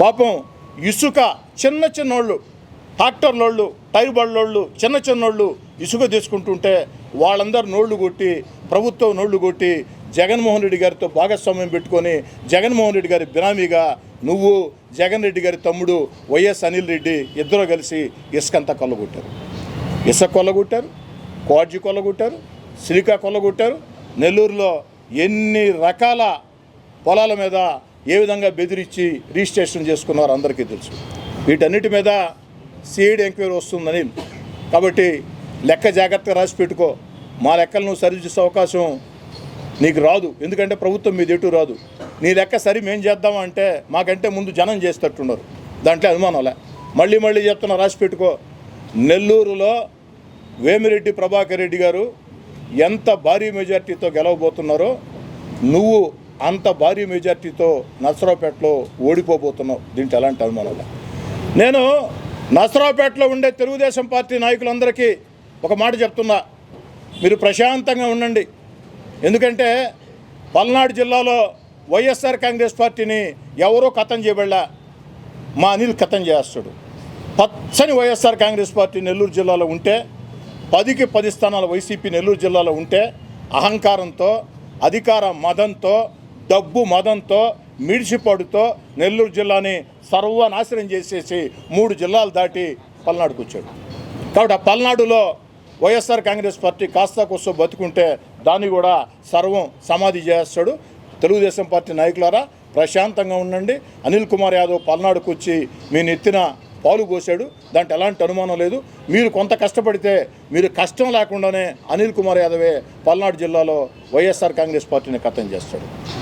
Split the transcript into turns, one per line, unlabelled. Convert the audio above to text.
పాపం ఇసుక చిన్న చిన్నోళ్ళు ట్రాక్టర్లోళ్ళు టైర్ బళ్ళోళ్ళు చిన్న చిన్నోళ్ళు ఇసుక తీసుకుంటుంటే వాళ్ళందరూ నోళ్ళు కొట్టి ప్రభుత్వం నోళ్ళు కొట్టి జగన్మోహన్ రెడ్డి గారితో భాగస్వామ్యం పెట్టుకొని జగన్మోహన్ రెడ్డి గారి బినామీగా నువ్వు జగన్ రెడ్డి గారి తమ్ముడు వైఎస్ అనిల్ రెడ్డి ఇద్దరు కలిసి ఇసుకంతా కొల్లగొట్టారు. ఇసుక కొల్లగొట్టారు కోడ్జి కొల్లగొట్టారు సిలికా కొల్లగొట్టారు. నెల్లూరులో ఎన్ని రకాల పొలాల మీద ఏ విధంగా బెదిరించి రిజిస్ట్రేషన్ చేసుకున్నారో అందరికీ తెలుసు. వీటన్నిటి మీద సిఐడి ఎంక్వైరీ వస్తుందని. కాబట్టి లెక్క జాగ్రత్తగా రాసి పెట్టుకో. మా లెక్కలు నువ్వు సరిచేసే అవకాశం నీకు రాదు. ఎందుకంటే ప్రభుత్వం మీద ఎటు రాదు. నీ లెక్క సరి మేం చేద్దాం అంటే మాకంటే ముందు జనం చేసేటట్టున్నారు. దాంట్లో అనుమానంలే మళ్ళీ మళ్ళీ చెప్తున్నా రాసి పెట్టుకో. నెల్లూరులో వేమిరెడ్డి ప్రభాకర్ రెడ్డి గారు ఎంత భారీ మెజార్టీతో గెలవబోతున్నారో నువ్వు అంత భారీ మెజార్టీతో నర్సరావుపేటలో ఓడిపోబోతున్నావు. దీంట్లో ఎలాంటి అనుమానం నేను నర్సరావుపేటలో ఉండే తెలుగుదేశం పార్టీ నాయకులందరికీ ఒక మాట చెప్తున్నా. మీరు ప్రశాంతంగా ఉండండి. ఎందుకంటే పల్నాడు జిల్లాలో వైఎస్ఆర్ కాంగ్రెస్ పార్టీని ఎవరో కథం చేయబడలా. మా అనిల్ కథం చేస్తాడు. పచ్చని వైఎస్ఆర్ కాంగ్రెస్ పార్టీ నెల్లూరు జిల్లాలో ఉంటే పదికి పది స్థానాల వైసీపీ నెల్లూరు జిల్లాలో ఉంటే అహంకారంతో అధికార మదంతో డబ్బు మదంతో మిడిసిపాడుతో నెల్లూరు జిల్లాని సర్వనాశనం చేసేసి మూడు జిల్లాలు దాటి పల్నాడుకు వచ్చాడు. కాబట్టి ఆ పల్నాడులో వైఎస్ఆర్ కాంగ్రెస్ పార్టీ కాస్తా కోసం బతుకుంటే దాన్ని కూడా సర్వం సమాధి చేస్తాడు. తెలుగుదేశం పార్టీ నాయకులారా ప్రశాంతంగా ఉండండి. అనిల్ కుమార్ యాదవ్ పల్నాడుకు వచ్చి మీ నెత్తిన పాలు పోసాడు దాంట్లో ఎలాంటి అనుమానం లేదు. మీరు కొంత కష్టపడితే మీరు కష్టం లేకుండానే అనిల్ కుమార్ యాదవే పల్నాడు జిల్లాలో వైఎస్ఆర్ కాంగ్రెస్ పార్టీని కథం చేస్తాడు.